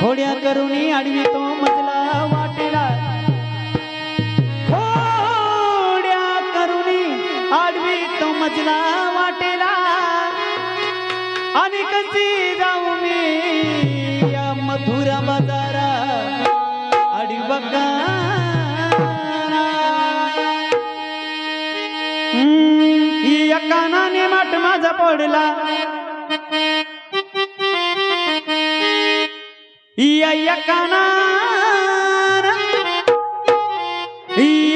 खोड्या करुणी आडवी तो मजला वाटेला. खोड्या करुणी आडवी तो मजला वाटेला. आणि कशी जाऊ मी या मधुरा बाजारा अडवका माझा पडला.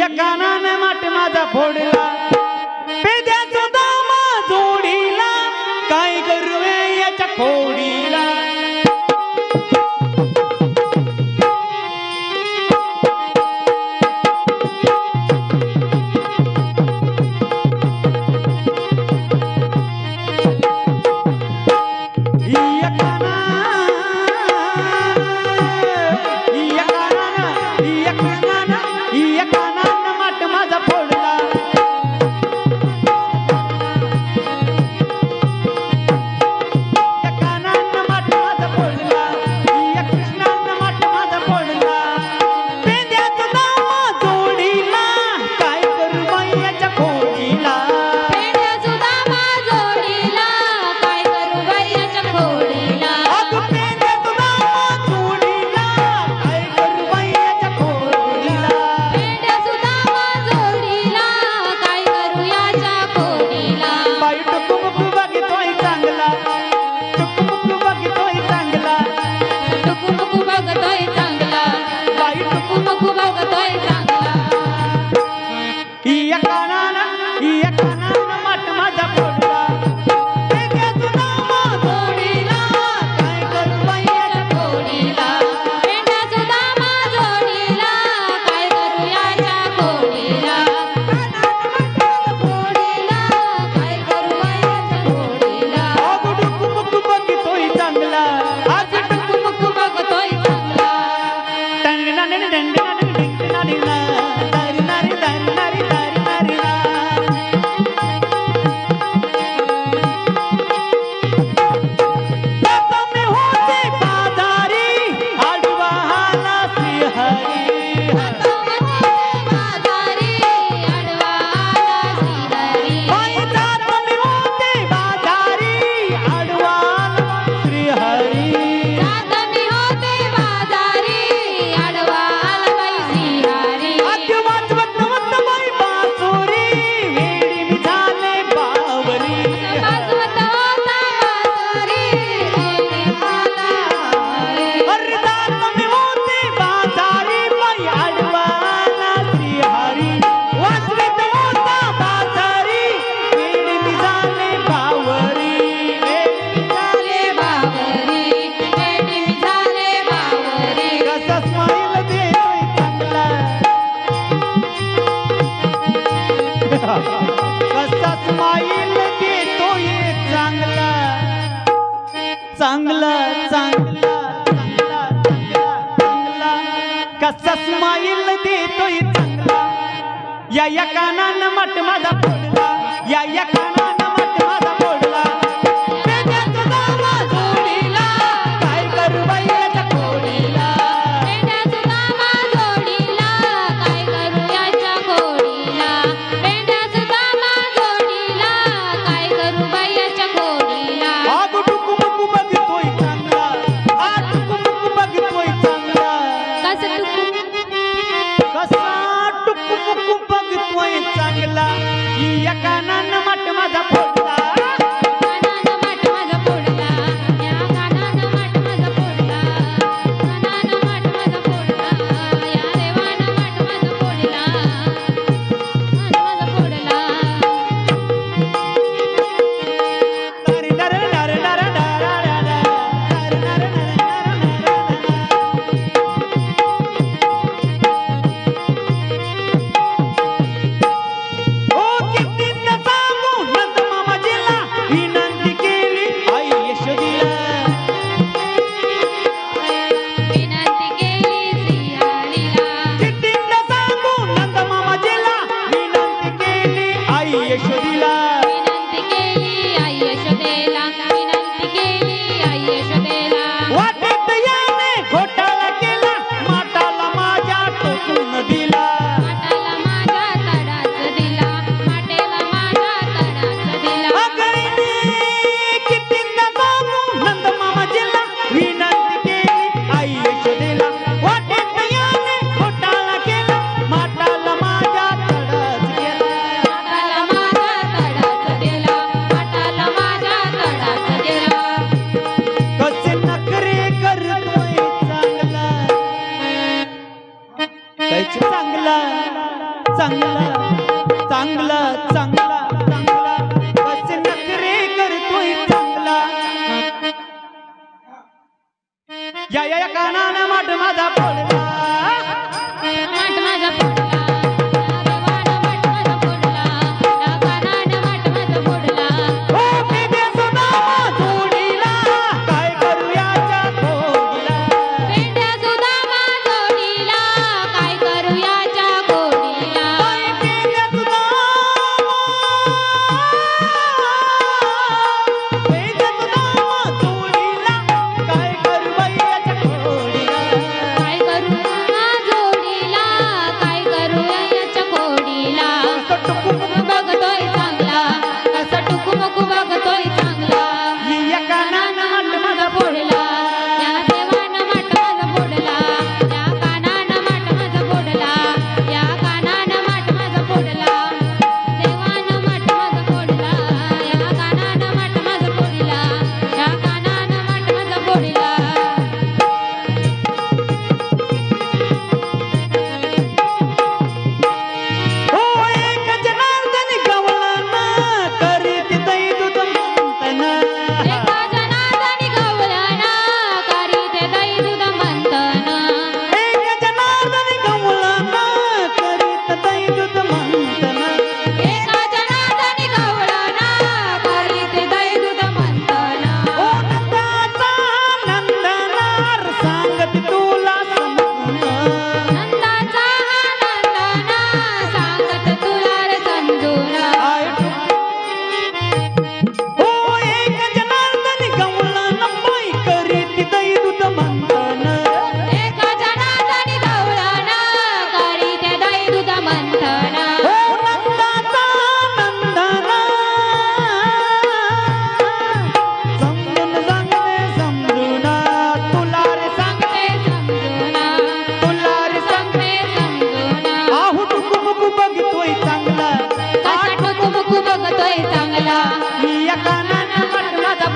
कानान माट माझा फोडला. स्माईल देतोय चांगला या या कानानं मट माझा या या कानानं मट माझा चांगला चांगला चांगला. बस नखरे करतोय चांगला. या या कानानं माठ माझा फोडला.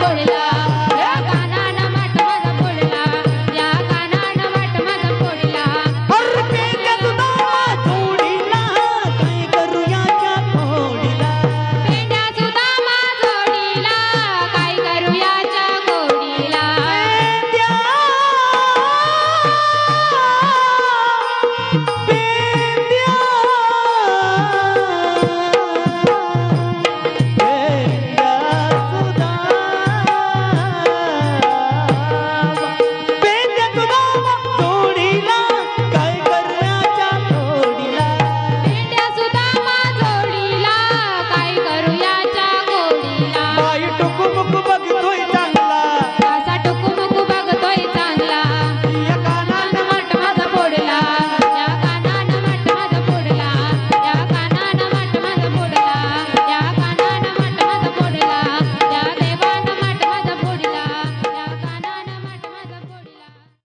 मठ माझा